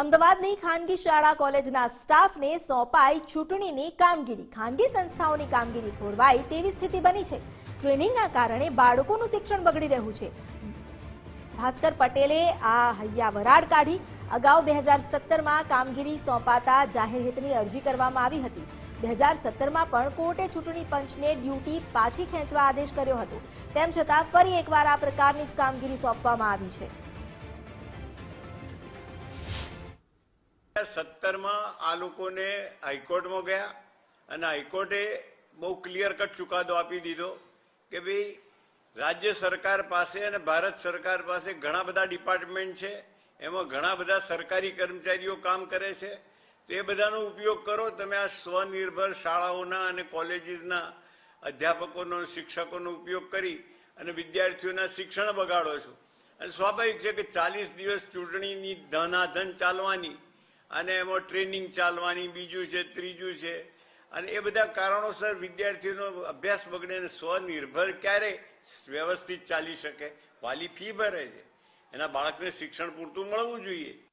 અમદાવાદની ખાનગી શાળા કોલેજના સ્ટાફને સોંપાઈ ચૂંટણીની કામગીરી. ખાનગી સંસ્થાઓની કામગીરી ખોરવાઈ તેવી સ્થિતિ બની છે. ટ્રેનિંગના કારણે બાળકોનું શિક્ષણ બગડી રહ્યું છે. ભાસ્કર પટેલે આ હૈયા વરાડ કાઢી અગાઉ બે હજાર સત્તરમાં કામગીરી સોંપાતા જાહેર અરજી કરવામાં આવી હતી. બે હજાર સત્તરમાં પણ કોર્ટે ચૂંટણી પંચને ડ્યુટી પાછી ખેંચવા આદેશ કર્યો હતો. તેમ છતાં ફરી એકવાર આ પ્રકારની જ કામગીરી સોંપવામાં આવી છે. સત્તરમાં આ લોકોને હાઈકોર્ટમાં ગયા અને હાઈકોર્ટે બહુ ક્લિયર કટ ચુકાદો આપી દીધો કે ભાઈ રાજ્ય સરકાર પાસે અને ભારત સરકાર પાસે ઘણા બધા ડિપાર્ટમેન્ટ છે, એમાં ઘણા બધા સરકારી કર્મચારીઓ કામ કરે છે. તો એ બધાનો ઉપયોગ કરો, તમે આ સ્વનિર્ભર શાળાઓના અને કોલેજીસના અધ્યાપકોનો શિક્ષકોનો ઉપયોગ કરી અને વિદ્યાર્થીઓના શિક્ષણ બગાડો છો. અને સ્વાભાવિક છે કે ચાલીસ દિવસ ચૂંટણીની ધનાધન ચાલવાની અને એમાં ટ્રેનિંગ ચાલવાની, બીજું છે, ત્રીજું છે. અને એ બધા કારણોસર વિદ્યાર્થીઓનો અભ્યાસ બગડે અને સ્વનિર્ભર ક્યારે વ્યવસ્થિત ચાલી શકે? વાલી ફી ભરે છે. એના બાળકને શિક્ષણ પૂરતું મળવું જોઈએ.